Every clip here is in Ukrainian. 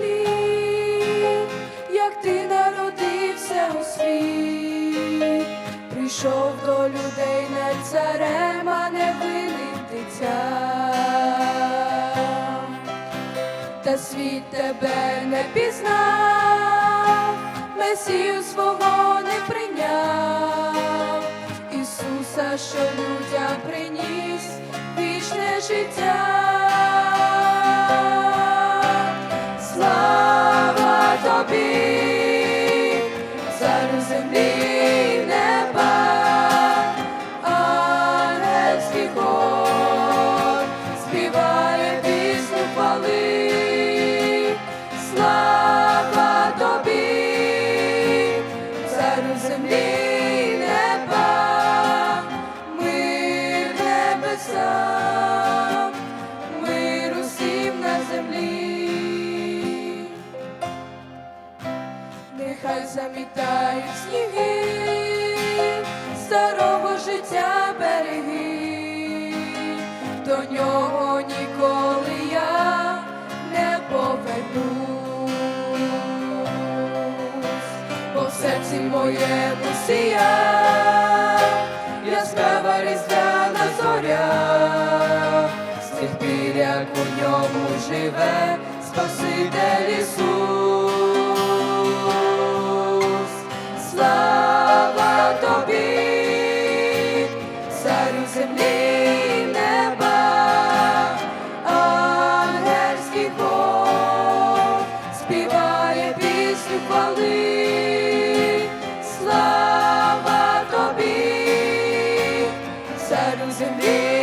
літ, як ти народився у світ, прийшов до людей не царем, а невинним дитям. Та світ тебе не пізнав, Месію свого не прийняв, Ісуса, що людям приніс вічне життя. Тобі, царю землі неба, ангельський хор. Співає пісню хвали. Слава тобі, царю землі неба, мир небесам, Нехай замітають сніги. Старого життя береги, до нього ніколи я не повернусь, бо в серці моєму сія яскрава різдвяна зоря, з тих пір, як у ньому живе Спаситель Ісус. Царю землі й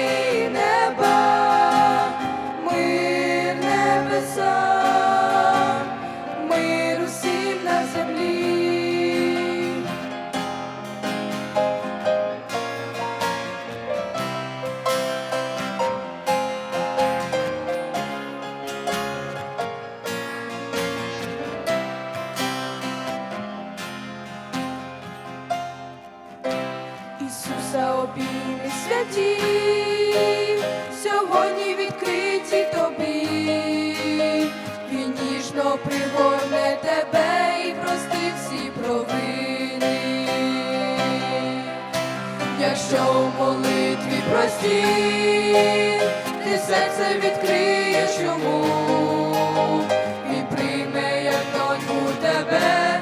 сьогодні відкриті тобі, Він ніжно пригорне тебе і простить всі провини. Якщо у молитві прості, ти серце відкриєш йому, він прийме як доньку тебе,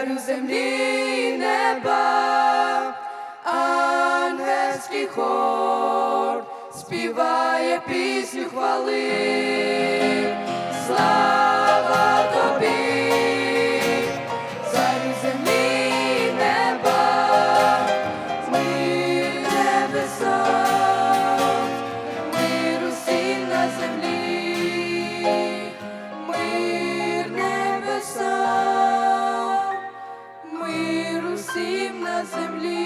царю землі неба, ангельський хор співає пісню хвали. Слава тобі, землі.